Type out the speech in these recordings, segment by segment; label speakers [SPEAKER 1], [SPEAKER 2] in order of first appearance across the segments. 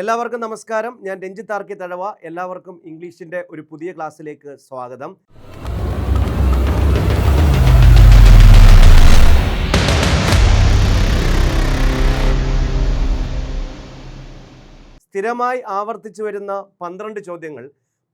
[SPEAKER 1] എല്ലാവർക്കും നമസ്കാരം. ഞാൻ രഞ്ജിത്ത് ആർക്കി തഴവ. എല്ലാവർക്കും ഇംഗ്ലീഷിന്റെ ഒരു പുതിയ ക്ലാസ്സിലേക്ക് സ്വാഗതം. സ്ഥിരമായി ആവർത്തിച്ചു വരുന്ന പന്ത്രണ്ട് ചോദ്യങ്ങൾ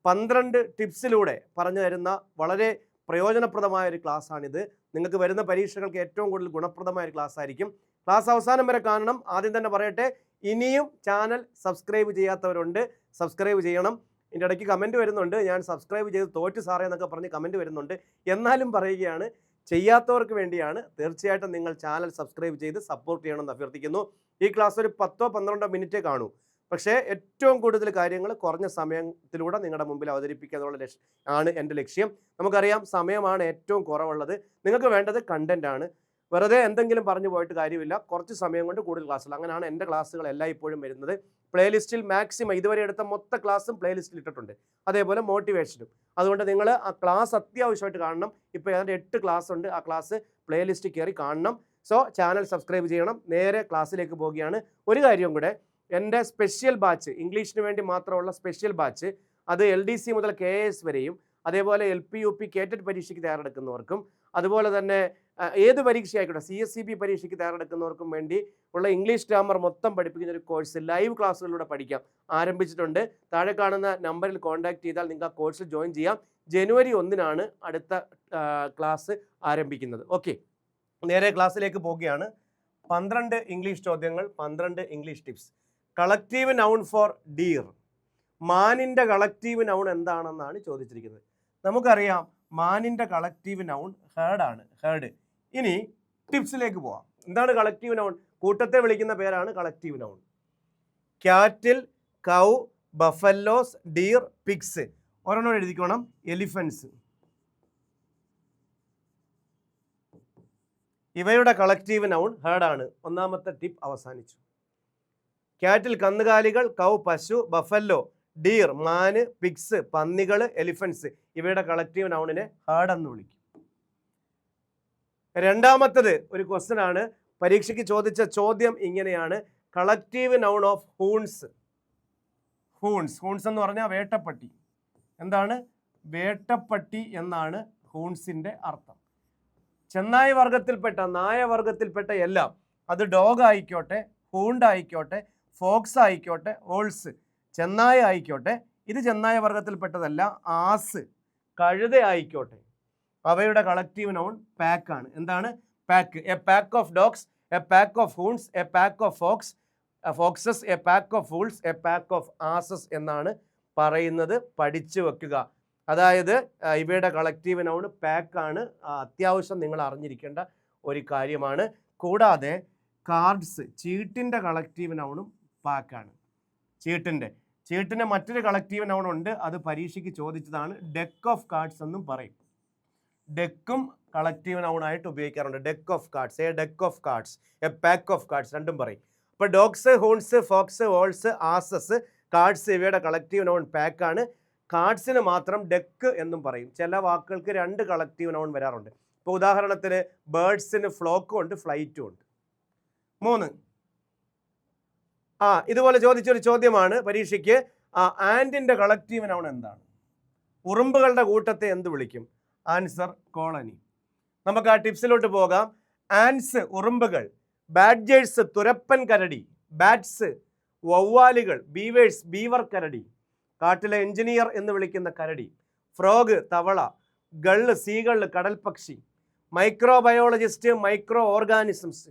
[SPEAKER 1] പന്ത്രണ്ട് ടിപ്സിലൂടെ പറഞ്ഞു തരുന്ന വളരെ പ്രയോജനപ്രദമായ ഒരു ക്ലാസ്സാണിത്. നിങ്ങൾക്ക് വരുന്ന പരീക്ഷകൾക്ക് ഏറ്റവും കൂടുതൽ ഗുണപ്രദമായ ഒരു ക്ലാസ് ആയിരിക്കും ക്ലാസ് അവസാനം വരെ കാണണം. ആദ്യം തന്നെ പറയട്ടെ ഇനിയും ചാനൽ സബ്സ്ക്രൈബ് ചെയ്യാത്തവരുണ്ട് സബ്സ്ക്രൈബ് ചെയ്യണം. ഇതിന്റെ ഇടയ്ക്ക് കമന്റ് വരുന്നുണ്ട്. ഞാൻ സബ്സ്ക്രൈബ് ചെയ്ത് തോറ്റ് സാറേ എന്നൊക്കെ പറഞ്ഞ് കമന്റ് വരുന്നുണ്ട്. എന്നാലും പറയുകയാണ് ചെയ്യാത്തവർക്ക് വേണ്ടിയാണ് തീർച്ചയായിട്ടും നിങ്ങൾ ചാനൽ സബ്സ്ക്രൈബ് ചെയ്ത് സപ്പോർട്ട് ചെയ്യണമെന്ന് അഭ്യർത്ഥിക്കുന്നു. ഈ ക്ലാസ് ഒരു പത്തോ പന്ത്രണ്ടോ മിനിറ്റേ കാണൂ. പക്ഷേ ഏറ്റവും കൂടുതൽ കാര്യങ്ങൾ കുറഞ്ഞ സമയത്തിലൂടെ നിങ്ങളുടെ മുമ്പിൽ അവതരിപ്പിക്കുക എന്നുള്ള ലക്ഷ്യം ആണ് എന്റെ ലക്ഷ്യം. നമുക്കറിയാം സമയമാണ് ഏറ്റവും കുറവുള്ളത്. നിങ്ങൾക്ക് വേണ്ടത് കണ്ടന്റ് ആണ്. വെറുതെ എന്തെങ്കിലും പറഞ്ഞു പോയിട്ട് കാര്യമില്ല. കുറച്ച് സമയം കൊണ്ട് കൂടുതൽ ക്ലാസ്സുകൾ. അങ്ങനെയാണ് എന്റെ ക്ലാസ്സുകൾ എല്ലാം ഇപ്പോഴും വരുന്നത്. പ്ലേലിസ്റ്റിൽ മാക്സിമം ഇതുവരെ എടുത്ത മൊത്ത ക്ലാസ്സും പ്ലേലിസ്റ്റിൽ ഇട്ടിട്ടുണ്ട്. അതേപോലെ മോട്ടിവേഷനും. അതുകൊണ്ട് നിങ്ങൾ ആ ക്ലാസ് അത്യാവശ്യമായിട്ട് കാണണം. ഇപ്പോൾ ഏതാണ്ട് എട്ട് ക്ലാസ് ഉണ്ട്. ആ ക്ലാസ് പ്ലേലിസ്റ്റിൽ കയറി കാണണം. സോ ചാനൽ സബ്സ്ക്രൈബ് ചെയ്യണം. നേരെ ക്ലാസ്സിലേക്ക് പോവുകയാണ്. ഒരു കാര്യം കൂടെ എന്റെ സ്പെഷ്യൽ ബാച്ച് ഇംഗ്ലീഷിന് വേണ്ടി മാത്രമുള്ള സ്പെഷ്യൽ ബാച്ച് അത് എൽ മുതൽ കെ വരെയും അതേപോലെ എൽ പി യു പി കേറ്റഡ് പരീക്ഷയ്ക്ക് തയ്യാറെടുക്കുന്നവർക്കും അതുപോലെ തന്നെ ഏത് പരീക്ഷ ആയിക്കോട്ടെ സി എസ് സി ബി പരീക്ഷയ്ക്ക് തയ്യാറെടുക്കുന്നവർക്കും വേണ്ടി ഉള്ള ഇംഗ്ലീഷ് ഗ്രാമർ മൊത്തം പഠിപ്പിക്കുന്ന ഒരു കോഴ്സ് ലൈവ് ക്ലാസ്സുകളിലൂടെ പഠിക്കാം. ആരംഭിച്ചിട്ടുണ്ട്. താഴെ കാണുന്ന നമ്പറിൽ കോൺടാക്ട് ചെയ്താൽ നിങ്ങൾക്ക് ആ കോഴ്സിൽ ജോയിൻ ചെയ്യാം. ജനുവരി ഒന്നിനാണ് അടുത്ത ക്ലാസ് ആരംഭിക്കുന്നത്. ഓക്കെ. നേരെ ക്ലാസ്സിലേക്ക് പോവുകയാണ്. പന്ത്രണ്ട് ഇംഗ്ലീഷ് ചോദ്യങ്ങൾ പന്ത്രണ്ട് English tips. Collective noun for deer. മാനിന്റെ കളക്റ്റീവ് നൗൺ എന്താണെന്നാണ് ചോദിച്ചിരിക്കുന്നത്. നമുക്കറിയാം മാനിന്റെ കളക്റ്റീവ് നൗൺ ഹേർഡ് ആണ് ഹേർഡ് ഇനി ടിപ്സിലേക്ക് പോവാം. എന്താണ് കളക്റ്റീവ് നൗൺ കൂട്ടത്തെ വിളിക്കുന്ന പേരാണ് collective noun cattle cow buffaloes deer pigs ഒരെണ്ണം എഴുതിക്കോണം. എലിഫൻസ് ഇവയുടെ കളക്റ്റീവ് നൗൺ ഹേർഡ് ആണ്. ഒന്നാമത്തെ ടിപ്പ് അവസാനിച്ചു. ക്യാറ്റിൽ കന്നുകാലികൾ കൗ പശു ബഫല്ലോ ഡീർ മാന് പിക്സ് പന്നികൾ എലിഫൻസ് ഇവയുടെ കളക്റ്റീവ് നൗണിനെ ഹാർഡ് എന്ന് വിളിക്കും. രണ്ടാമത്തത് ഒരു ക്വസ്റ്റൻ ആണ്. പരീക്ഷയ്ക്ക് ചോദിച്ച ചോദ്യം ഇങ്ങനെയാണ്. Collective noun of hounds hounds hounds എന്ന് പറഞ്ഞാൽ വേട്ടപ്പട്ടി. എന്താണ്? വേട്ടപ്പട്ടി എന്നാണ് ഹൂൺസിന്റെ അർത്ഥം. ചെന്നായ വർഗത്തിൽപ്പെട്ട നായ വർഗത്തിൽപ്പെട്ട എല്ലാം അത് ഡോഗ് ആയിക്കോട്ടെ ഹൂണ്ട് ആയിക്കോട്ടെ ഫോക്സ് ആയിക്കോട്ടെ ഓൾസ് ചെന്നായ ആയിക്കോട്ടെ ഇത് ചെന്നായ വർഗത്തിൽപ്പെട്ടതല്ല ആസ്. കഴുത ആയിക്കോട്ടെ അവയുടെ കളക്റ്റീവ് നൗൺ പാക്ക് ആണ്. എന്താണ്? Pack a pack of dogs a pack of hounds a pack of fox foxes a pack of fools a pack of asses എന്നാണ് പറയുന്നത്. പഠിച്ചു വെക്കുക. അതായത് ഇവയുടെ കളക്റ്റീവ് നൗൺ പാക്കാണ് അത്യാവശ്യം നിങ്ങൾ അറിഞ്ഞിരിക്കേണ്ട ഒരു കാര്യമാണ്. കൂടാതെ കാർഡ്സ് ചീട്ടിന്റെ കളക്റ്റീവ് നൗണും പാക്കാണ് ചീട്ടിന്റെ ചീട്ടിന് മറ്റൊരു കളക്റ്റീവ് നൗൺ ഉണ്ട്. അത് പരീക്ഷയ്ക്ക് ചോദിച്ചതാണ് ഡെക്ക് ഓഫ് കാർഡ്സ് എന്നും പറയും. ഡെക്കും കളക്റ്റീവ് നൗൺ ആയിട്ട് ഉപയോഗിക്കാറുണ്ട്. Deck of cards a deck of cards a pack of cards രണ്ടും പറയും. അപ്പോൾ dogs hounds fox owls asses cards ഇവയുടെ കളക്റ്റീവ് നൗൺ പാക്കാണ് കാർഡ്സിന് മാത്രം ഡെക്ക് എന്നും പറയും. ചില വാക്കുകൾക്ക് രണ്ട് കളക്റ്റീവ് നൗൺ വരാറുണ്ട്. ഇപ്പോൾ ഉദാഹരണത്തിന് ബേഡ്സിന് ഫ്ലോക്കും ഉണ്ട് ഫ്ലൈറ്റും ഉണ്ട്. മൂന്ന്. ആ ഇതുപോലെ ചോദിച്ചൊരു ചോദ്യമാണ് പരീക്ഷയ്ക്ക്. ആന്റിന്റെ കളക്റ്റീവ് നൗൺ എന്താണ്? ഉറുമ്പുകളുടെ കൂട്ടത്തെ എന്ത് വിളിക്കും? Answer colony. നമുക്ക് ആ ടിപ്സിലോട്ട് പോകാം. ആൻസ് ഉറുമ്പുകൾ ബാഡ്ജേഴ്സ് തുരപ്പൻ കരടി ബാറ്റ്സ് വവ്വാലുകൾ ബീവേഴ്സ് ബീവർ കരടി കാട്ടിലെ എഞ്ചിനീയർ എന്ന് വിളിക്കുന്ന കരടി ഫ്രോഗ് തവള ഗള്ള് സീകൾ കടൽപക്ഷി microbiologist micro organisms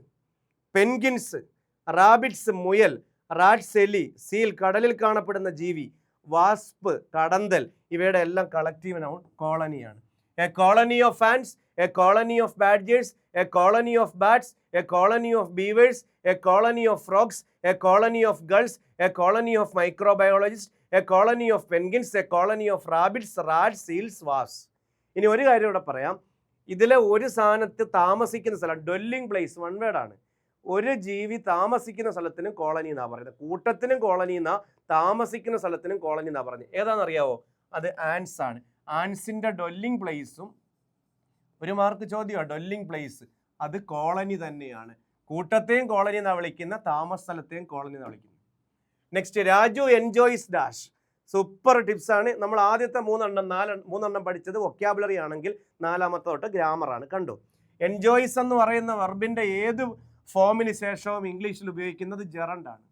[SPEAKER 1] penguins rabbits മുയൽ റാറ്റ്സ് സെലി സീൽ കടലിൽ കാണപ്പെടുന്ന ജീവി വാസ്പ് കടന്തൽ ഇവയുടെ എല്ലാം collective noun കോളനിയാണ് a colony of ants a colony of badgers a colony of bats a colony of beavers a colony of frogs a colony of gulls a colony of microbiologist a colony of penguins a colony of rabbits rat seals was ഇനി ഒരു കാര്യം ഇവിടെ പറയാം. ഇതിലെ ഒരു സാധനത്ത് താമസിക്കുന്ന സ്ഥലം ഡൊല്ലിംഗ് place one വേർഡാണ് ഒരു ജീവി താമസിക്കുന്ന സ്ഥലത്തിനും കോളനി എന്നാ പറയുന്നത്. കൂട്ടത്തിനും കോളനി എന്നാ താമസിക്കുന്ന സ്ഥലത്തിനും കോളനി എന്നാ പറയുന്നത്. ഏതാണെന്നറിയാവോ? അത് ആൻസ് ആണ്. ആൻസിന്റെ ഡൊല്ലിംഗ് പ്ലേസും ഒരു മാർക്ക് ചോദ്യമാണ് ഡൊല്ലിംഗ് പ്ലേസ് അത് കോളനി തന്നെയാണ്. കൂട്ടത്തെയും കോളനി എന്നാ വിളിക്കുന്ന താമസ സ്ഥലത്തെയും കോളനി എന്നാ വിളിക്കുന്നത്. Next Raju enjoys dash super tips ആണ്. നമ്മൾ ആദ്യത്തെ മൂന്നെണ്ണം നാല് മൂന്നെണ്ണം പഠിച്ചത് വൊക്കാബുലറി ആണെങ്കിൽ നാലാമത്തെ തൊട്ട് ഗ്രാമർ ആണ്. കണ്ടു? എൻജോയ്സ് എന്ന് പറയുന്ന വെർബിന്റെ ഏത് ഫോമിന് ശേഷവും ഇംഗ്ലീഷിൽ ഉപയോഗിക്കുന്നത് ജെറണ്ട് ആണ്.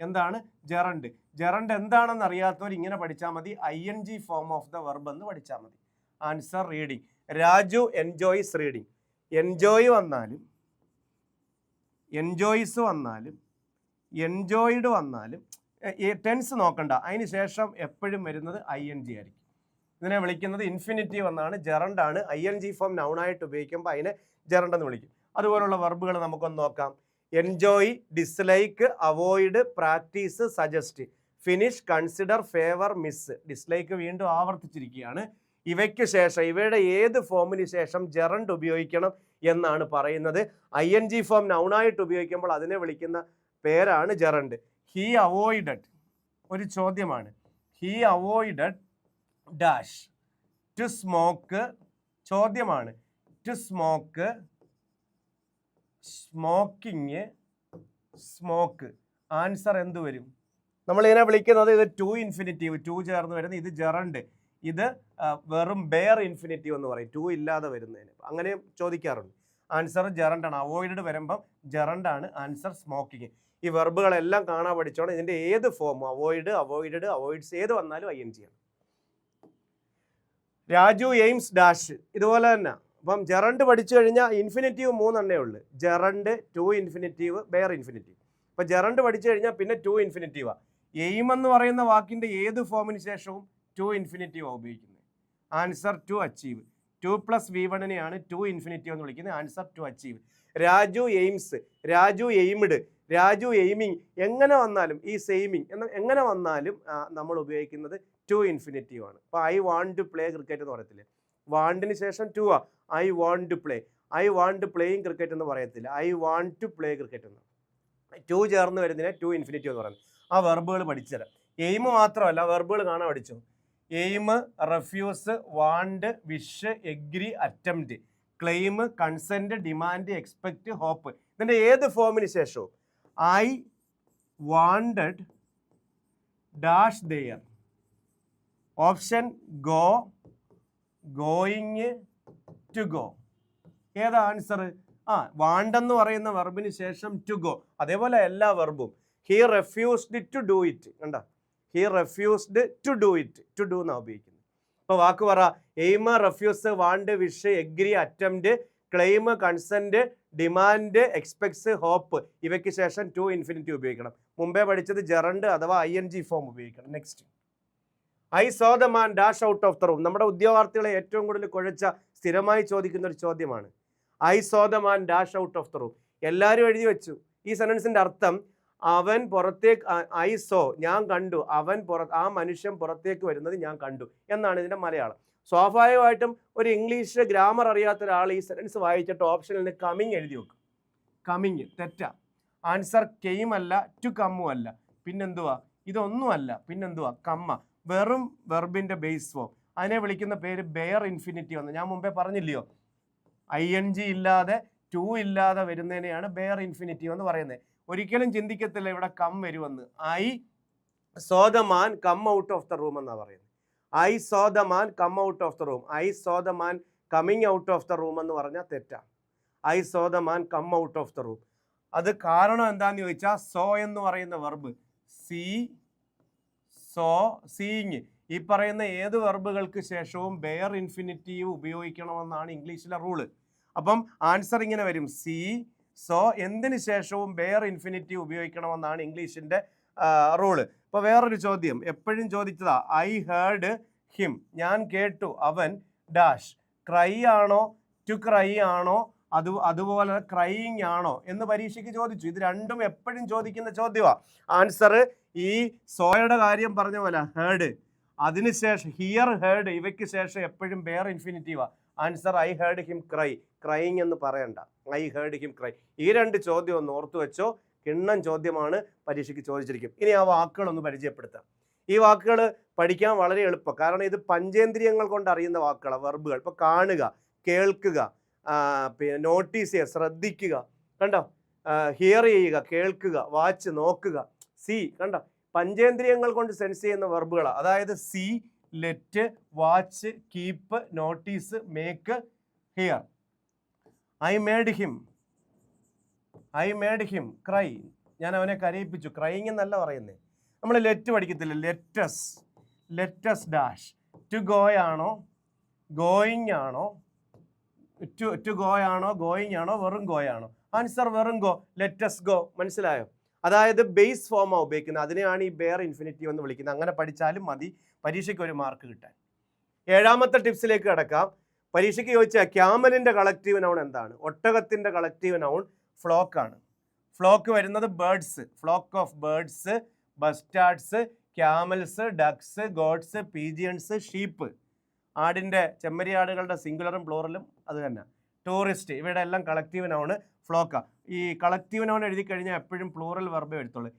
[SPEAKER 1] എന്താണ്? ജെറണ്ട് ജെറണ്ട് എന്താണെന്ന് അറിയാത്തവർ ഇങ്ങനെ പഠിച്ചാൽ മതി. I N G form of the verb എന്ന് പഠിച്ചാൽ മതി. Answer reading Raju enjoys reading enjoy വന്നാലും എൻജോയ്സ് വന്നാലും എൻജോയ്ഡ് വന്നാലും ടെൻസ് നോക്കണ്ട. അതിന് ശേഷം എപ്പോഴും വരുന്നത് ഐ എൻ ജി ആയിരിക്കും. ഇതിനെ വിളിക്കുന്നത് ഇൻഫിനിറ്റീവ് എന്നാണ് ജെറണ്ടാണ് ഐ എൻ ജി ഫോം നൗണായിട്ട് ഉപയോഗിക്കുമ്പോൾ അതിനെ ജെറണ്ടെന്ന് വിളിക്കും. അതുപോലുള്ള വർബുകൾ നമുക്കൊന്ന് നോക്കാം. Enjoy dislike avoid practice suggest finish consider favour miss dislike വീണ്ടും ആവർത്തിച്ചിരിക്കുകയാണ്. ഇവയ്ക്ക് ശേഷം ഇവയുടെ ഏത് ഫോമിന് ശേഷം ജെറണ്ട് ഉപയോഗിക്കണം എന്നാണ് പറയുന്നത്. ഐ എൻ ജി ഫോം നൗണായിട്ട് ഉപയോഗിക്കുമ്പോൾ അതിനെ വിളിക്കുന്ന പേരാണ് ജെറണ്ട് ഹീ അവോയ്ഡഡ് ഒരു ചോദ്യമാണ്. He avoided dash to smoke ചോദ്യമാണ്. To smoke smoking smoke. Answer എന്ത് വരും? നമ്മൾ ഇതിനെ വിളിക്കുന്നത് ഇത് ടു ഇൻഫിനിറ്റീവ് ടു ചേർന്ന് വരുന്നത് ഇത് ജെറണ്ട് ഇത് വെറും ബെയർ ഇൻഫിനിറ്റീവ് എന്ന് പറയും. ടു ഇല്ലാതെ വരുന്നതിന്. അങ്ങനെ ചോദിക്കാറുണ്ട്. ആൻസർ ജെറണ്ടാണ് അവോയ്ഡ് വരുമ്പം ജെറണ്ടാണ് ആൻസർ സ്മോക്കിങ്. ഈ വെർബുകളെല്ലാം കാണാൻ പഠിച്ചോണം ഇതിന്റെ ഏത് ഫോം അവോയ്ഡ് അവോയ്ഡഡ് അവോയ്ഡ്സ് ഏത് വന്നാലും ഐ എൻ ജി ആണ്. Raju aims dash. ഇതുപോലെ തന്നെ. അപ്പം ജെറണ്ട് പഠിച്ചു കഴിഞ്ഞാൽ ഇൻഫിനിറ്റീവ് മൂന്നെണ്ണേ ഉള്ളൂ. Gerund to infinitive bare infinitive അപ്പം ജെറണ്ട് പഠിച്ചു കഴിഞ്ഞാൽ പിന്നെ ടു ഇൻഫിനിറ്റീവാ എയിം എന്ന് പറയുന്ന വാക്കിന്റെ ഏത് ഫോമിന് ശേഷവും ടു ഇൻഫിനിറ്റീവാണ് ഉപയോഗിക്കുന്നത്. Answer to achieve to plus V വണ്ണിനെയാണ് to infinitive എന്ന് വിളിക്കുന്നത്. Answer to achieve Raju aims Raju aimed Raju aiming എങ്ങനെ വന്നാലും ഈ സെയിമിങ് എന്ന എങ്ങനെ വന്നാലും നമ്മൾ ഉപയോഗിക്കുന്നത് ടു ഇൻഫിനിറ്റീവ് ആണ്. അപ്പോൾ I want to play cricket എന്ന് പറയത്തില്ലേ? വാണ്ടിന് ശേഷം ടു ആ. I want to play I want to playing cricket എന്ന് പറയത്തില്ല. I want to play cricket എന്ന്. ടു ചേർന്ന് വരുന്നതിനെ ടു ഇൻഫിനിറ്റി എന്ന് പറയുന്നത് ആ വെർബുകൾ പഠിച്ചത്. എയിം മാത്രമല്ല വെർബുകൾ കാണാൻ പഠിച്ചു. Aim refuse want wish agree attempt claim consent demand expect hope ഇതിന്റെ ഏത് ഫോമിന് ശേഷവും I wanted dash there option go going to go ഏതാ ആൻസർ ആ വാണ്ടെന്ന് പറയുന്ന വെർബിന് ശേഷം ടു ഗോ അതേപോലെ എല്ലാ വെർബും he refused to do it കണ്ട? He refused to do it to do എന്നാണ് ഉപയോഗിക്കുന്നത്. ഇപ്പോൾ വാക്ക് പറ. Aim refuse want wish agree attempt claim consent demand expects hope ഇവയ്ക്ക് ശേഷം ടു ഇൻഫിനിറ്റി ഉപയോഗിക്കണം. മുമ്പേ പഠിച്ചത് ജെറണ്ട് അഥവാ ഐ എൻ ജി ഫോം ഉപയോഗിക്കണം. Next I saw the man dash out of the room നമ്മുടെ ഉദ്യോഗാർത്ഥികളെ ഏറ്റവും കൂടുതൽ കുഴച്ച സ്ഥിരമായി ചോദിക്കുന്ന ഒരു ചോദ്യമാണ്. I saw the man dash out of the room എല്ലാവരും എഴുതി വെച്ചു. ഈ സെന്റൻസിന്റെ അർത്ഥം അവൻ പുറത്തേക്ക് ഐ സോ ഞാൻ കണ്ടു. അവൻ പുറ ആ മനുഷ്യൻ പുറത്തേക്ക് വരുന്നത് ഞാൻ കണ്ടു എന്നാണ് ഇതിന്റെ മലയാളം. സ്വാഭാവികമായിട്ടും ഒരു ഇംഗ്ലീഷ് ഗ്രാമർ അറിയാത്ത ഒരാൾ ഈ സെനൻസ് വായിച്ചിട്ട് ഓപ്ഷനിൽ കമ്മിങ് എഴുതി വെക്കും. കമ്മിങ് തെറ്റ. ആൻസർ കെയിം അല്ല ടു കമ്മും അല്ല. പിന്നെന്തുവാ? ഇതൊന്നുമല്ല. പിന്നെന്തുവാ? കമ്മ. വെറും വെർബിന്റെ ബേസ് ഫോം അതിനെ വിളിക്കുന്ന പേര് ബെയർ ഇൻഫിനിറ്റി എന്ന് ഞാൻ മുമ്പേ പറഞ്ഞില്ലയോ? ഐ എൻ ജി ഇല്ലാതെ ടു ഇല്ലാതെ വരുന്നതിനെയാണ് ബെയർ ഇൻഫിനിറ്റി എന്ന് പറയുന്നത്. ഒരിക്കലും ചിന്തിക്കത്തില്ല ഇവിടെ കം വരുമെന്ന്. I saw the man come out of the room എന്നാണ് പറയുന്നത്. I saw the man come out of the room I saw the man coming out of the room എന്ന് പറഞ്ഞാൽ തെറ്റാണ്. I saw the man come out of the room അത് കാരണം എന്താന്ന് ചോദിച്ചാൽ so എന്ന് പറയുന്ന വെർബ് സീ സോ സീയിങ് ഈ പറയുന്ന ഏത് വെർബുകൾക്ക് ശേഷവും ബെയർ ഇൻഫിനിറ്റീവ് ഉപയോഗിക്കണമെന്നാണ് ഇംഗ്ലീഷിലെ റൂൾ. അപ്പം ആൻസർ ഇങ്ങനെ വരും. സി സോ എന്തിനു ശേഷവും ബെയർ ഇൻഫിനിറ്റീവ് ഉപയോഗിക്കണമെന്നാണ് ഇംഗ്ലീഷിന്റെ റൂൾ. ഇപ്പൊ വേറൊരു ചോദ്യം. എപ്പോഴും ചോദിച്ചതാ ഐ ഹേർഡ് ഹിം ഞാൻ കേട്ടു അവൻ ഡാഷ്. ക്രൈ ആണോ? ടു ക്രൈ ആണോ? അത് അതുപോലെ ക്രൈയിങ് ആണോ? എന്ന് പരീക്ഷയ്ക്ക് ചോദിച്ചു. ഇത് രണ്ടും എപ്പോഴും ചോദിക്കുന്ന ചോദ്യമാണ് ആൻസർ ഈ സോയുടെ കാര്യം പറഞ്ഞ പോലെ ഹേർഡ് അതിനുശേഷം ഹിയർ ഹേർഡ് ഇവയ്ക്ക് ശേഷം എപ്പോഴും bare ഇൻഫിനിറ്റീവാ answer I heard him cry crying എന്ന് പറയണ്ട. ഐ ഹേർഡ് ഹിം ക്രൈ ഈ രണ്ട് ചോദ്യം ഒന്ന് ഓർത്തു വെച്ചോ. കിണ്ണം ചോദ്യമാണ് പരീക്ഷയ്ക്ക് ചോദിച്ചിരിക്കും. ഇനി ആ വാക്കുകളൊന്ന് പരിചയപ്പെടുത്താം. ഈ വാക്കുകൾ പഠിക്കാൻ വളരെ എളുപ്പം. കാരണം ഇത് പഞ്ചേന്ദ്രിയങ്ങൾ കൊണ്ട് അറിയുന്ന വാക്കുകളാണ് വെർബുകൾ ഇപ്പോൾ കാണുക കേൾക്കുക പിന്നെ നോട്ടീസ് ചെയ്യുക ശ്രദ്ധിക്കുക. കണ്ടോ? ഹിയർ ചെയ്യുക കേൾക്കുക വാച്ച് നോക്കുക. സി കണ്ട? പഞ്ചേന്ദ്രിയങ്ങൾ കൊണ്ട് സെൻസ് ചെയ്യുന്ന വെർബുകളാണ് അതായത് see let watch keep notice make hear I made him I made him cry ഞാൻ അവനെ കരയിപ്പിച്ചു. ക്രൈങ് എന്നല്ല പറയുന്നത് നമ്മൾ ലെറ്റ് പഠിക്കത്തില്ല? ലെറ്റസ് ലെറ്റസ് ഡാഷ് ടു ഗോയാണോ ഗോയിങ് ആണോ? ടു ടു ഗോ ആണോ? ഗോയിങ് ആണോ? വെറും ഗോയാണോ ആൻസർ വെറും ഗോ ലെറ്റസ് ഗോ മനസ്സിലായോ? അതായത് ബേസ് ഫോമാണ് ഉപയോഗിക്കുന്നത്. അതിനെയാണ് ഈ ബെയർ ഇൻഫിനിറ്റീവ് എന്ന് വിളിക്കുന്നത്. അങ്ങനെ പഠിച്ചാലും മതി. പരീക്ഷയ്ക്ക് ഒരു മാർക്ക് കിട്ടാൻ. ഏഴാമത്തെ ടിപ്സിലേക്ക് കിടക്കാം. പരീക്ഷയ്ക്ക് ചോദിച്ചാൽ ക്യാമലിന്റെ കളക്റ്റീവ് നൗൺ എന്താണ്? ഒട്ടകത്തിന്റെ കളക്റ്റീവ് നൗൺ ഫ്ലോക്ക് ആണ്. ഫ്ലോക്ക് വരുന്നത് birds flock of birds bustards camels ducks goats pigeons sheep ആടിന്റെ ചെമ്മരിയാടുകളുടെ സിംഗുലറും പ്ലൂറലും അത് തന്നെ. ടൂറിസ്റ്റ് ഇവയുടെ എല്ലാം കളക്റ്റീവ് നൗണ് ഫ്ലോക്ക ഈ കളക്റ്റീവ് നോൺ എഴുതി കഴിഞ്ഞാൽ എപ്പോഴും പ്ലൂറൽ വെർബേ എടുത്തോളൂ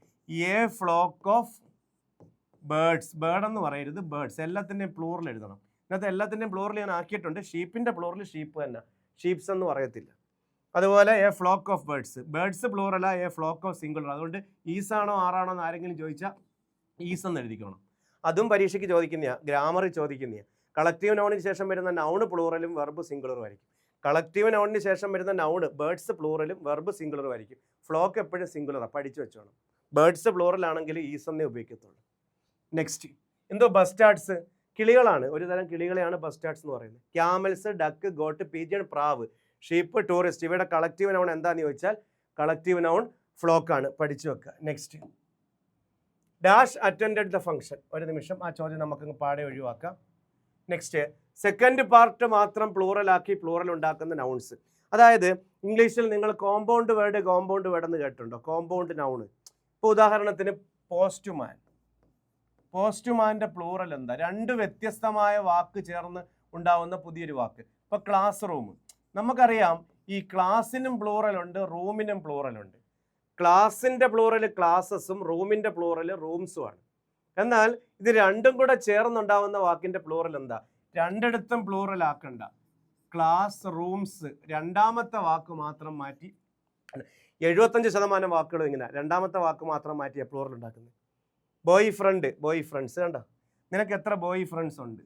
[SPEAKER 1] a flock of birds bird എന്ന് പറയരുത് ബേർഡ്സ് എല്ലാത്തിന്റെയും പ്ലൂറൽ എഴുതണം. ഇന്നത്തെ എല്ലാത്തിന്റെയും പ്ലൂറൽ ഞാൻ ആക്കിയിട്ടുണ്ട്. ഷീപ്പിന്റെ പ്ലൂറൽ ഷീപ്പ് തന്നെ. ഷീപ്സ് എന്ന് പറയത്തില്ല. അതുപോലെ a flock of birds birds plural a flock of single അതുകൊണ്ട് ഈസ് ആണോ ആറാണോ എന്ന് ആരെങ്കിലും ചോദിച്ചാൽ ഈസ് എന്ന് എഴുതിക്കണം. അതും പരീക്ഷയ്ക്ക് ചോദിക്കുന്നതാണ് ഗ്രാമറിൽ ചോദിക്കുന്നതാണ് കളക്റ്റീവ് നോണിന് ശേഷം വരുന്ന നൗണ് പ്ലൂറലും വെർബ് സിംഗിളറും ആയിരിക്കും. കളക്റ്റീവ് നൗണിന് ശേഷം വരുന്ന നൗണ് ബേർഡ്സ് പ്ലൂറലും വെർബ് സിംഗുലറും ആയിരിക്കും. ഫ്ലോക്ക് എപ്പോഴും സിംഗുലറാണ് പഠിച്ചു വെച്ചോണം. ബേർഡ്സ് പ്ലൂറൽ ആണെങ്കിൽ ഈസ് എന്നേ ഉപയോഗിക്കത്തുള്ളൂ. നെക്സ്റ്റ് എന്തോ ബസ് ബസ്റ്റാർഡ്സ് കിളികളാണ് ഒരു തരം കിളികളെയാണ് ബസ്റ്റാർഡ്സ് എന്ന് പറയുന്നത്. ക്യാമൽസ് ഡക്ക് ഗോട്ട് പീജിയൺ പ്രാവ് ഷീപ്പ് ടൂറിസ്റ്റ് ഇവയുടെ കളക്റ്റീവ് നൗൺ എന്താണെന്ന് ചോദിച്ചാൽ കളക്റ്റീവ് നൗൺ ഫ്ലോക്കാണ് പഠിച്ചു വെക്കുക next dash attend the function ഒരു നിമിഷം ആ ചോദ്യം നമുക്ക് പാടെ ഒഴിവാക്കാം. നെക്സ്റ്റ് സെക്കൻഡ് പാർട്ട് മാത്രം പ്ലൂറലാക്കി പ്ലൂറൽ ഉണ്ടാക്കുന്ന നൗൺസ് അതായത് ഇംഗ്ലീഷിൽ നിങ്ങൾ കോമ്പൗണ്ട് വേർഡ് കോമ്പൗണ്ട് വേർഡ് എന്ന് കേട്ടിട്ടുണ്ടോ? കോമ്പൗണ്ട് നൗണ് ഇപ്പോൾ ഉദാഹരണത്തിന് പോസ്റ്റ്മാൻ പോസ്റ്റ്മാന്റെ പ്ലൂറൽ എന്താ? രണ്ട് വ്യത്യസ്തമായ വാക്ക് ചേർന്ന് ഉണ്ടാവുന്ന പുതിയൊരു വാക്ക്. ഇപ്പോൾ ക്ലാസ് റൂം നമുക്കറിയാം ഈ ക്ലാസ്സിനും പ്ലൂറൽ ഉണ്ട് റൂമിനും പ്ലൂറൽ ഉണ്ട്. ക്ലാസിന്റെ പ്ലൂറൽ ക്ലാസ്സസും റൂമിന്റെ പ്ലൂറൽ റൂംസും ആണ്. എന്നാൽ ഇത് രണ്ടും കൂടെ ചേർന്നുണ്ടാവുന്ന വാക്കിന്റെ പ്ലൂറൽ എന്താ? രണ്ടിടത്തും പ്ലൂറൽ ആക്കണ്ട. ക്ലാസ് റൂംസ് രണ്ടാമത്തെ വാക്ക് മാത്രം മാറ്റി എഴുപത്തഞ്ച് ശതമാനം വാക്കുകൾ ഇങ്ങനെ. രണ്ടാമത്തെ വാക്ക് മാത്രം മാറ്റിയ പ്ലൂറൽ ഉണ്ടാക്കുന്നത് ബോയ് ഫ്രണ്ട് ബോയ് ഫ്രണ്ട്സ് കണ്ടോ? നിനക്ക് എത്ര ബോയ് ഫ്രണ്ട്സ് ഉണ്ട്?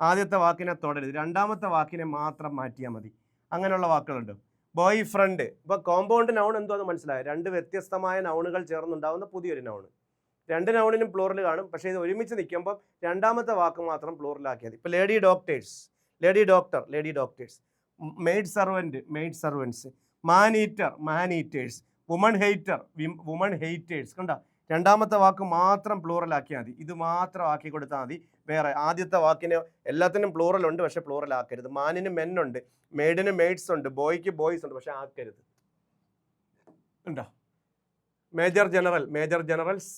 [SPEAKER 1] ആദ്യത്തെ വാക്കിനെ തുടരുത്. രണ്ടാമത്തെ വാക്കിനെ മാത്രം മാറ്റിയാൽ മതി. അങ്ങനെയുള്ള വാക്കുകളുണ്ട്. ബോയ് ഫ്രണ്ട് ഇപ്പോൾ കോമ്പൗണ്ട് നൗൺ എന്തോന്ന് മനസ്സിലായോ? രണ്ട് വ്യത്യസ്തമായ നൗണുകൾ ചേർന്നുണ്ടാവുന്ന പുതിയൊരു നൗൺ രണ്ട് നൗണിനും പ്ലൂറൽ കാണും. പക്ഷേ ഇത് ഒരുമിച്ച് നിൽക്കുമ്പോൾ രണ്ടാമത്തെ വാക്ക് മാത്രം പ്ലൂറലാക്കിയാൽ മതി. ഇപ്പോൾ lady doctors lady doctor lady doctors maid servant maid servants man eater man eaters woman hater woman haters കണ്ട? രണ്ടാമത്തെ വാക്ക് മാത്രം പ്ലൂറൽ മതി. ഇത് മാത്രം ആക്കി കൊടുത്താൽ മതി. വേറെ ആദ്യത്തെ വാക്കിന് എല്ലാത്തിനും പ്ലൂറൽ ഉണ്ട് പക്ഷെ പ്ലൂറൽ ആക്കരുത്. മാനിന് മെന്നുണ്ട് മെയ്ഡിന് മെയ്ഡ്സ് ഉണ്ട് ബോയ്ക്ക് ബോയ്സ് ഉണ്ട് പക്ഷെ ആക്കരുത്. ഉണ്ടോ major general major generals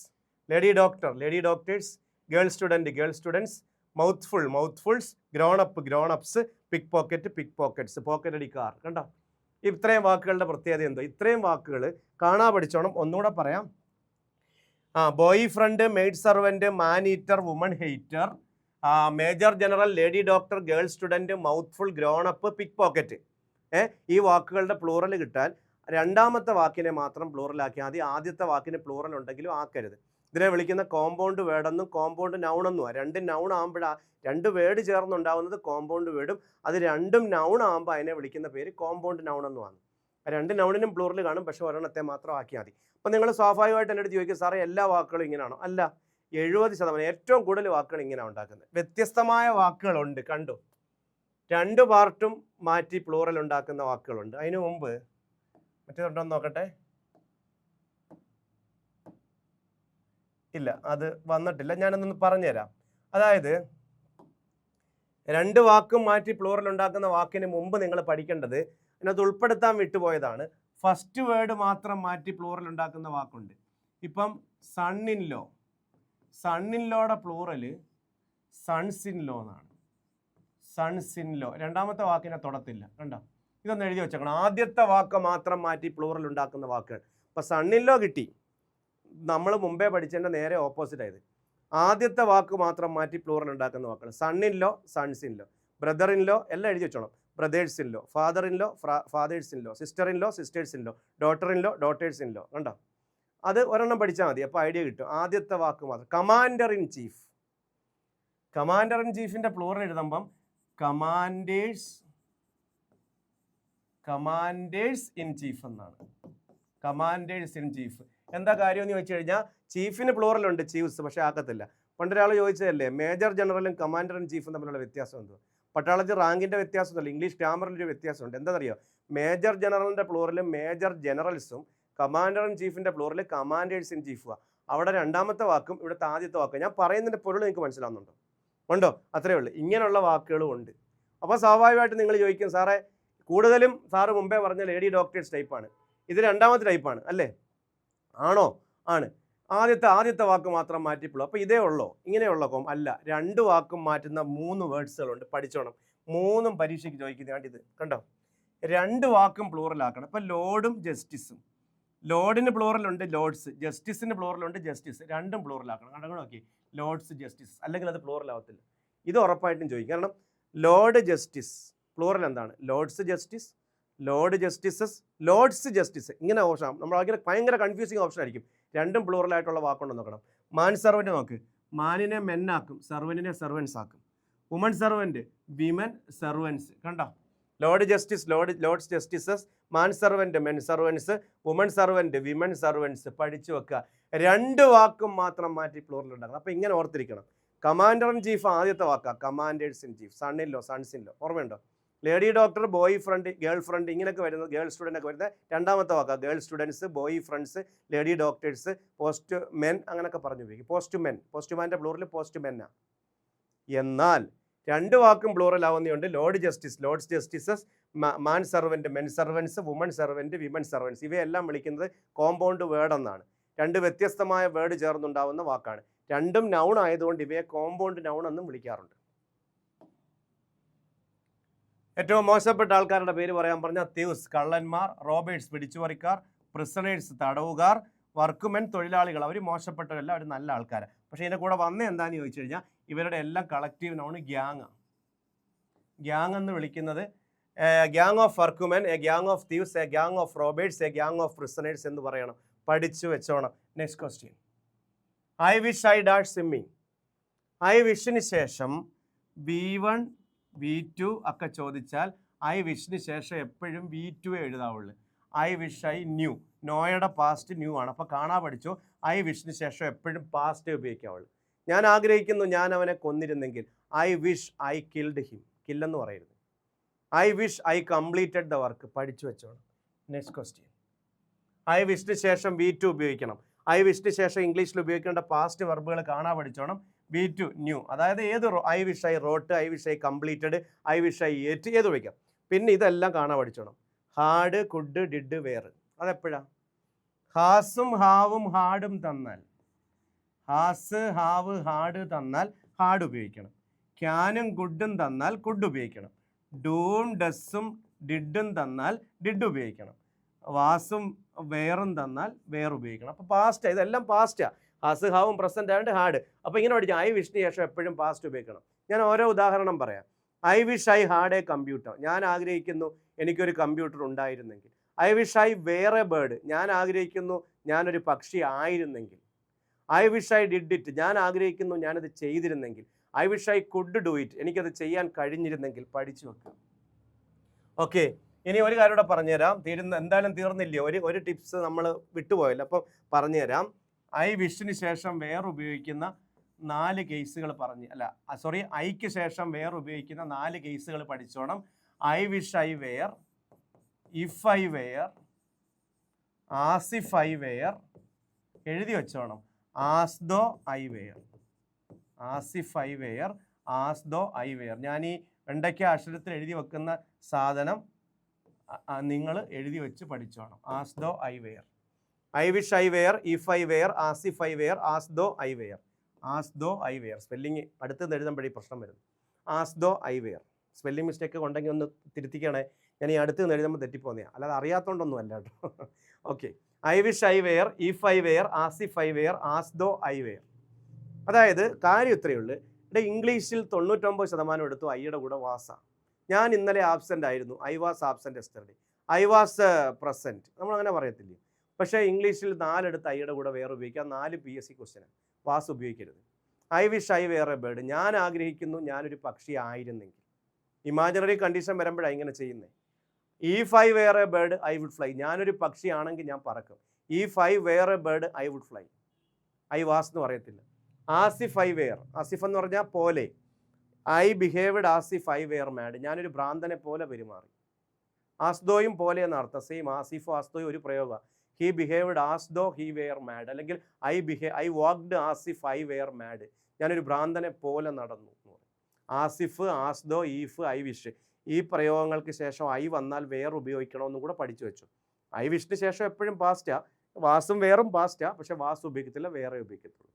[SPEAKER 1] lady doctor lady doctors girl student girl students mouth full mouth fulls grown up grown ups pick pocket pick pockets pocket അടിക്കാർ. കണ്ടോ? ഇത്രയും വാക്കുകളുടെ പ്രത്യേകത എന്തോ? ഇത്രയും വാക്കുകൾ കാണാ പഠിച്ചോണം. ഒന്നുകൂടെ പറയാം. ആ boy friend maid servant man eater woman hater major general lady doctor girl student mouth full grown up pick pocket ഏ ഈ വാക്കുകളുടെ പ്ലൂറൽ കിട്ടാൻ രണ്ടാമത്തെ വാക്കിനെ മാത്രം പ്ലൂറലാക്കി മതി. ആദ്യത്തെ വാക്കിന് പ്ലൂറൽ ഉണ്ടെങ്കിലും ആക്കരുത്. ഇതിനെ വിളിക്കുന്ന കോമ്പൗണ്ട് വേർഡെന്നും കോമ്പൗണ്ട് നൗണെന്നും രണ്ട് നൗൺ ആകുമ്പോഴാ രണ്ട് വേർഡ് ചേർന്നുണ്ടാവുന്നത് കോമ്പൗണ്ട് വേർഡും അത് രണ്ടും നൗൺ ആകുമ്പോൾ അതിനെ വിളിക്കുന്ന പേര് കോമ്പൗണ്ട് നൗൺ എന്നുമാണ് രണ്ട് നൗണിനും ബ്ലൂറിൽ കാണും പക്ഷേ ഒരെണ്ണത്തെ മാത്രം ആക്കിയാൽ മതി. അപ്പം നിങ്ങൾ സ്വാഭാവികമായിട്ട് എന്റെ അടുത്ത് ചോദിക്കും സാറേ എല്ലാ വാക്കുകളും ഇങ്ങനെയാണോ അല്ല എഴുപത് ശതമാനം ഏറ്റവും കൂടുതൽ വാക്കുകൾ ഇങ്ങനെയാണ് ഉണ്ടാക്കുന്നത്. വ്യത്യസ്തമായ വാക്കുകളുണ്ട് കണ്ടു? രണ്ട് പാർട്ടും മാറ്റി പ്ലൂറൽ ഉണ്ടാക്കുന്ന വാക്കുകളുണ്ട്. അതിനു മുമ്പ് മറ്റേതുണ്ടോ നോക്കട്ടെ? ഇല്ല. അത് വന്നിട്ടില്ല. ഞാനൊന്ന് പറഞ്ഞുതരാം. അതായത് രണ്ട് വാക്കും മാറ്റി പ്ലൂറൽ ഉണ്ടാക്കുന്ന വാക്കിന് മുമ്പ് നിങ്ങൾ പഠിക്കേണ്ടത് അതിനകത്ത് ഉൾപ്പെടുത്താൻ വിട്ടുപോയതാണ്. ഫസ്റ്റ് വേർഡ് മാത്രം മാറ്റി പ്ലൂറൽ ഉണ്ടാക്കുന്ന വാക്കുണ്ട്. ഇപ്പം son in law son in ലോയുടെ plural sons in law എന്നാണ്. സൺസ് ഇൻ ലോ രണ്ടാമത്തെ വാക്കിനെ തൊടത്തില്ല. കണ്ടോ? ഇതൊന്ന് എഴുതി വെച്ചേക്കണം. ആദ്യത്തെ വാക്ക് മാത്രം മാറ്റി പ്ലൂറൽ ഉണ്ടാക്കുന്ന വാക്കുകൾ അപ്പം സണ്ണിൻ ലോ കിട്ടി. നമ്മൾ മുമ്പേ പഠിച്ചതിന്റെ നേരെ ഓപ്പോസിറ്റ് ആയത്. ആദ്യത്തെ വാക്ക് മാത്രം മാറ്റി പ്ലൂറൽ ഉണ്ടാക്കുന്ന വാക്കുകൾ son in law sons in law sons in law brother in law എല്ലാം എഴുതി വെച്ചോണം. Brothers in law father in law fathers in law sister in law sisters in law daughter in law daughters in law കണ്ടോ? അത് ഒരെണ്ണം പഠിച്ചാൽ മതി. അപ്പോൾ idea കിട്ടും. ആദ്യത്തെ വാക്ക് മാത്രം. Commander in chief commander in ചീഫിന്റെ plural എഴുതുമ്പം കമാൻഡേഴ്സ് കമാൻഡേഴ്സ് ഇൻ ചീഫ് എന്നാണ്. കമാൻഡേഴ്സ് ഇൻ ചീഫ് എന്താ കാര്യം എന്ന് ചോദിച്ചു കഴിഞ്ഞാൽ ചീഫിന് ഉണ്ട് ചീഫ്സ് പക്ഷേ ആക്കത്തില്ല. പണ്ടൊരാൾ ചോദിച്ചതല്ലേ മേജർ ജനറലും കമാൻഡർ ഇൻ ചീഫും തമ്മിലുള്ള വ്യത്യാസം എന്തോ പട്ടാളത്തിൽ റാങ്കിന്റെ വ്യത്യാസമൊന്നുമില്ല ഇംഗ്ലീഷ് ഗ്രാമറിന്റെ ഒരു വ്യത്യാസമുണ്ട്. എന്താണെന്നറിയോ മേജർ ജനറലിന്റെ പ്ലൂറലും മേജർ ജനറൽസും കമാൻഡർ ഇൻ ചീഫിന്റെ പ്ലോറിൽ കമാൻഡേഴ്സ് ഇൻ ചീഫുമാണ് അവിടെ രണ്ടാമത്തെ വാക്കും ഇവിടുത്തെ ആദ്യത്തെ വാക്കും. ഞാൻ പറയുന്നതിന്റെ പൊരുൾ നിങ്ങൾക്ക് മനസ്സിലാവുന്നുണ്ടോ? ഉണ്ടോ? അത്രയേ ഉള്ളൂ. ഇങ്ങനെയുള്ള വാക്കുകളും ഉണ്ട്. അപ്പോൾ സ്വാഭാവികമായിട്ട് നിങ്ങൾ ചോദിക്കും സാറേ കൂടുതലും സാറ് മുമ്പേ പറഞ്ഞ ലേഡി ഡോക്ടേഴ്സ് ടൈപ്പാണ് ഇത് രണ്ടാമത്തെ ടൈപ്പാണ് അല്ലേ? ആണോ? ആണ്. ആദ്യത്തെ ആദ്യത്തെ വാക്ക് മാത്രം മാറ്റിയിട്ടുള്ളൂ അപ്പോൾ ഇതേ ഉള്ളോ? ഇങ്ങനെയുള്ള കോം അല്ല. രണ്ട് വാക്കും മാറ്റുന്ന മൂന്ന് വേർഡ്സുകളുണ്ട്. പഠിച്ചോണം. മൂന്നും പരീക്ഷയ്ക്ക് ചോദിക്കുന്നതാണ് ഇത്. കണ്ടോ? രണ്ട് വാക്കും പ്ലൂറലാക്കണം ഇപ്പം ലോഡും ജസ്റ്റിസും ലോഡിന് പ്ലൂറലുണ്ട് ലോഡ്സ് ജസ്റ്റിസിന് പ്ലൂറലുണ്ട് ജസ്റ്റിസ് രണ്ടും പ്ലൂറലാക്കണം കണ്ടോ? നോക്കി ലോഡ്സ് ജസ്റ്റിസ് അല്ലെങ്കിൽ അത് പ്ലൂറലാവത്തില്ല ഇത് ഉറപ്പായിട്ടും ചോദിക്കും. കാരണം ലോഡ് ജസ്റ്റിസ് പ്ലൂറൽ എന്താണ്? Lords justice lord justices lords justice ഇങ്ങനെ ഓപ്ഷൻ നമ്മൾ ഭയങ്കര ഭയങ്കര കൺഫ്യൂസിങ് ഓപ്ഷൻ ആയിരിക്കും. രണ്ടും പ്ലൂറലായിട്ടുള്ള വാക്കുണ്ടോ നോക്കണം. മാൻ സെർവന്റ് നോക്ക്. മാനിനെ മെന്നാക്കും സർവന്റിനെ സെർവൻസ് ആക്കും. വുമൺ സെർവന്റ് വിമൻ സെർവൻസ് കണ്ടോ? Lord justice lord lords justices man servant men servants woman servant women servants പഠിച്ചു വെക്കുക. രണ്ട് വാക്കും മാത്രം മാറ്റി പ്ലൂറൽ ഉണ്ടാക്കണം അപ്പോൾ ഇങ്ങനെ ഓർത്തിരിക്കണം. കമാൻഡർ ഇൻ ചീഫ് ആദ്യത്തെ വാക്കാണ് commanders in chief son in law sons in law ഓർമ്മയുണ്ടോ? Lady doctor boy friend girl friend ഇങ്ങനെയൊക്കെ വരുന്നത് ഗേൾ സ്റ്റുഡന്റ് ഒക്കെ വരുന്നത്. രണ്ടാമത്തെ വാക്കാണ് girl students boy friends lady doctors post men അങ്ങനെയൊക്കെ പറഞ്ഞു ഉപയോഗിക്കും. പോസ്റ്റ് മെൻ പോസ്റ്റ് മാന്റെ പ്ലൂറിൽ പോസ്റ്റ് മെന്നാണ് എന്നാൽ രണ്ട് വാക്കും plural ആവുന്നതുകൊണ്ട് lord justice lords justices man servant men servants woman servant women servants ഇവയെല്ലാം വിളിക്കുന്നത് കോമ്പൗണ്ട് വേർഡ് എന്നാണ്. രണ്ട് വ്യത്യസ്തമായ വേർഡ് ചേർന്നുണ്ടാവുന്ന വാക്കാണ്. രണ്ടും നൗൺ ആയതുകൊണ്ട് ഇവയെ കോമ്പൗണ്ട് നൗൺ എന്നും വിളിക്കാറുണ്ട്. ഏറ്റവും മോശപ്പെട്ട ആൾക്കാരുടെ പേര് പറയാൻ പറഞ്ഞാൽ തീവ്സ് കള്ളന്മാർ റോബേഴ്സ് പിടിച്ചുപറിക്കാർ പ്രിസണേഴ്സ് തടവുകാർ വർക്കുമെൻ തൊഴിലാളികൾ. അവർ മോശപ്പെട്ടവരല്ല അവർ നല്ല ആൾക്കാർ പക്ഷേ ഇതിന്റെ കൂടെ വന്ന എന്താണെന്ന് ചോദിച്ചു കഴിഞ്ഞാൽ ഇവരുടെ എല്ലാം കളക്റ്റീവ് നോണ് ഗ്യാങ് ഗ്യാങ് എന്ന് വിളിക്കുന്നത് gang of workmen a gang of thieves a gang of robbers a gang of prisoners എന്ന് പറയണം. പഠിച്ചു വെച്ചോണം. Next question I wish I dash swimming I വിഷിന് ശേഷം ബി വൺ വി ടു ഒക്കെ ചോദിച്ചാൽ I വിഷിന് ശേഷം എപ്പോഴും വി ടു എഴുതാവുള്ളൂ. ഐ വിഷ് ഐ ന്യൂ നോയുടെ പാസ്റ്റ് ന്യൂ ആണ്. അപ്പോൾ കാണാൻ പഠിച്ചു. ഐ വിഷിന് ശേഷം എപ്പോഴും പാസ്റ്റ് ഉപയോഗിക്കാവുള്ളൂ. ഞാൻ ആഗ്രഹിക്കുന്നു ഞാൻ അവനെ കൊന്നിരുന്നെങ്കിൽ I wish I killed him കില്ലെന്ന് പറയരുത്. I wish I completed the work പഠിച്ചു വെച്ചോളൂ. നെക്സ്റ്റ് ക്വസ്റ്റ്യൻ ഐ വിഷിന് ശേഷം വി ടു ഉപയോഗിക്കണം. ഐ വിഷിന് ശേഷം ഇംഗ്ലീഷിൽ ഉപയോഗിക്കേണ്ട പാസ്റ്റ് വെർബുകൾ കാണാൻ പഠിച്ചോണം. V to new. അതായത് ഏത് I wish I wrote I wish I completed I wish I ate ഏത് വയ്ക്കാം പിന്നെ ഇതെല്ലാം കാണാൻ പഠിച്ചോണം. ഹാഡ് കുഡ് ഡിഡ് വേർ അതെപ്പോഴാ? ഹാസും ഹാവും ഹാഡും തന്നാൽ. ഹാസ് ഹാവ് ഹാഡ് തന്നാൽ ഹാഡ് ഉപയോഗിക്കണം. ക്യാനും ഗുഡും തന്നാൽ കുഡ് ഉപയോഗിക്കണം. ഡൂം ഡസ്സും ഡിഡും തന്നാൽ ഡിഡ് ഉപയോഗിക്കണം. വാസും വേറും തന്നാൽ വേർ ഉപയോഗിക്കണം. അപ്പോൾ പാസ്റ്റ് ഇതെല്ലാം പാസ്റ്റാണ് ഹാസ് ഹാവും പ്രസന്റ് ആയതുകൊണ്ട് ഹാഡ് അപ്പോൾ ഇങ്ങനെ പഠിക്കാം. ഐ വിഷിന് ശേഷം എപ്പോഴും പാസ്റ്റ് ഉപയോഗിക്കണം. ഞാൻ ഓരോ ഉദാഹരണം പറയാം. I wish I had a computer. ഞാൻ ആഗ്രഹിക്കുന്നു എനിക്കൊരു കമ്പ്യൂട്ടർ ഉണ്ടായിരുന്നെങ്കിൽ. I wish I were bird. ഞാൻ ആഗ്രഹിക്കുന്നു ഞാനൊരു പക്ഷി ആയിരുന്നെങ്കിൽ. I wish I did it. ഞാൻ ആഗ്രഹിക്കുന്നു ഞാനത് ചെയ്തിരുന്നെങ്കിൽ. I wish I could do it. എനിക്കത് ചെയ്യാൻ കഴിഞ്ഞിരുന്നെങ്കിൽ പഠിച്ചു വെക്കാം ഓക്കെ. ഇനി ഒരു കാര്യം കൂടെ പറഞ്ഞുതരാം. തീരുന്ന എന്തായാലും തീർന്നില്ല ഒരു ഒരു ടിപ്സ് നമ്മൾ വിട്ടുപോയല്ലോ. അപ്പം പറഞ്ഞുതരാം. ഐ വിഷിന് ശേഷം വേറെ ഉപയോഗിക്കുന്ന നാല് കേസുകൾ പറഞ്ഞ് അല്ല സോറി ഐക്ക് ശേഷം വേറെ ഉപയോഗിക്കുന്ന നാല് കേസുകൾ പഠിച്ചോണം. I wish I were if I were as if I were എഴുതി വെച്ചോണം. As though I were as if I were as though I were. ഞാൻ ഈ വെണ്ടയ്ക്ക അക്ഷരത്തിൽ എഴുതി വെക്കുന്ന സാധനം നിങ്ങൾ എഴുതി വെച്ച് പഠിച്ചോണം. As though I were. I wish I were if I were as if I were as though I were as though I were spelling അടുത്ത് എഴുതുമ്പോഴേ പ്രശ്നം വരുന്നു. As though I were spelling mistake ഉണ്ടെങ്കിൽ ഒന്ന് തിരുത്തിക്കണേ. ഞാൻ ഈ അടുത്ത് എഴുതുമ്പോൾ തെറ്റിപ്പോന്നെയാണ് അല്ലാതെ അറിയാത്തതുകൊണ്ടൊന്നും അല്ല കേട്ടോ okay I wish I were if I were as if I were as though I were അതായത് കാര്യം ഇത്രയേ ഉള്ളൂ. ഇവിടെ ഇംഗ്ലീഷിൽ തൊണ്ണൂറ്റൊമ്പത് ശതമാനം എടുത്തു ഐയുടെ കൂടെ വാസ ഞാൻ ഇന്നലെ ആബ്സെന്റ് ആയിരുന്നു. I was absent yesterday I was present നമ്മൾ അങ്ങനെ പറയത്തില്ലേ? പക്ഷേ ഇംഗ്ലീഷിൽ നാലെടുത്ത് ഐയുടെ കൂടെ വേറെ ഉപയോഗിക്കാം നാല് P S C question was ഉപയോഗിക്കരുത്. I wish I were bird ഞാൻ ആഗ്രഹിക്കുന്നു ഞാനൊരു പക്ഷി ആയിരുന്നെങ്കിൽ. ഇമാജിനറി കണ്ടീഷൻ വരുമ്പോഴാണ് ഇങ്ങനെ ചെയ്യുന്നത് ഈ I were bird I would fly ഞാനൊരു പക്ഷിയാണെങ്കിൽ ഞാൻ പറക്കും. If I were bird I would fly I was എന്ന് പറയത്തില്ല. As if I were as if എന്ന് പറഞ്ഞാൽ പോലെ. I behaved as if I were mad ഞാനൊരു ഭ്രാന്തനെ പോലെ പെരുമാറി. ആസ്ദോയും പോലെ എന്ന അർത്ഥം സെയിം ആസിഫോ ആസ്ദോയും ഒരു പ്രയോഗമാണ് he behaved as though he were mad അല്ലെങ്കിൽ I behave I walked as if I were mad ഞാനൊരു ഭ്രാന്തനെ പോലെ നടന്നു as if as though if I wish ഈ പ്രയോഗങ്ങൾക്ക് ശേഷം ഐ വന്നാൽ വേർ ഉപയോഗിക്കണമെന്നും കൂടെ പഠിച്ചു വെച്ചു. ഐ വിഷിന് ശേഷം എപ്പോഴും പാസ്റ്റാ വാസും വേറും പാസ്റ്റാ പക്ഷേ വാസ് ഉപയോഗിക്കത്തില്ല വേറെ ഉപയോഗിക്കത്തുള്ളൂ.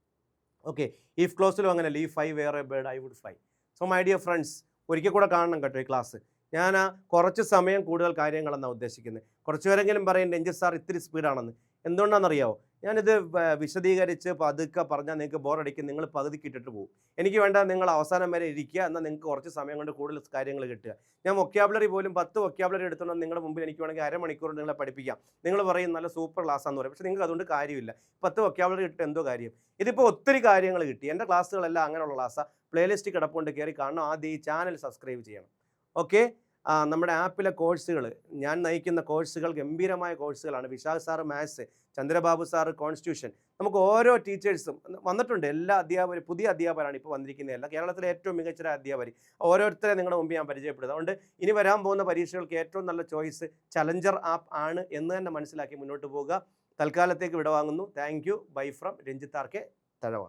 [SPEAKER 1] ഓക്കെ ഈഫ് ക്ലോസിലും അങ്ങനെ if I were bird I would fly so my dear friends ഒരിക്കൽ കൂടെ കാണണം കേട്ടോ ഈ ക്ലാസ് ഞാൻ ആ കുറച്ച് സമയം കൂടുതൽ കാര്യങ്ങളെന്നാണ് ഉദ്ദേശിക്കുന്നത് കുറച്ച് പേരെങ്കിലും പറയും രഞ്ജിത് സാർ ഇത്തിരി സ്പീഡാണെന്ന്. എന്തുകൊണ്ടാണെന്നറിയാമോ ഞാനിത് വിശദീകരിച്ച് പതുക്കെ പറഞ്ഞാൽ നിങ്ങൾക്ക് ബോറടിക്കും. നിങ്ങൾ പകുതിക്ക് ഇട്ടിട്ട് പോകും എനിക്ക് വേണ്ട നിങ്ങൾ അവസാനം വരെ ഇരിക്കുക. എന്നാൽ നിങ്ങൾക്ക് കുറച്ച് സമയം കൊണ്ട് കൂടുതൽ കാര്യങ്ങൾ കിട്ടുക. ഞാൻ വൊക്കാബുലറി പോലും പത്ത് വൊക്കാബുലറി എടുത്തുകൊണ്ട് നിങ്ങളുടെ മുമ്പിൽ എനിക്ക് വേണമെങ്കിൽ അരമണിക്കൂർ നിങ്ങളെ പഠിപ്പിക്കാം. നിങ്ങൾ പറയും നല്ല സൂപ്പർ ക്ലാസ്സാന്ന് പറയും. പക്ഷെ നിങ്ങൾക്ക് അതുകൊണ്ട് കാര്യമില്ല. പത്ത് വൊക്കാബുലറി ഇട്ട് എന്തോ കാര്യം. ഇതിപ്പോൾ ഒത്തിരി കാര്യങ്ങൾ കിട്ടി. എന്റെ ക്ലാസ്സുകളെല്ലാം അങ്ങനെയുള്ള ക്ലാസ്സാണ് പ്ലേലിസ്റ്റ് കിടപ്പുകൊണ്ട് കയറി കാണണം. ആദ്യം ഈ ചാനൽ സബ്സ്ക്രൈബ് ചെയ്യണം. ഓക്കെ? നമ്മുടെ ആപ്പിലെ കോഴ്സുകൾ ഞാൻ നയിക്കുന്ന കോഴ്സുകൾ ഗംഭീരമായ കോഴ്സുകളാണ്. Vishakh sir maths Chandrababu sir constitution. നമുക്ക് ഓരോ ടീച്ചേഴ്സും വന്നിട്ടുണ്ട് എല്ലാ അധ്യാപകരും പുതിയ അധ്യാപകരാണ് ഇപ്പോൾ വന്നിരിക്കുന്നത്. എല്ലാ കേരളത്തിലെ ഏറ്റവും മികച്ച അധ്യാപകർ ഓരോരുത്തരെ നിങ്ങളുടെ മുമ്പ് ഞാൻ പരിചയപ്പെടുന്നത് അതുകൊണ്ട് ഇനി വരാൻ പോകുന്ന പരീക്ഷകൾക്ക് ഏറ്റവും നല്ല ചോയ്സ് ചലഞ്ചർ ആപ്പ് ആണ് എന്ന് തന്നെ മനസ്സിലാക്കി മുന്നോട്ട് പോവുക. തൽക്കാലത്തേക്ക് വിടവാങ്ങുന്നു. Thank you. ബൈ ഫ്രം രഞ്ജിത്താർക്കെ തഴവ.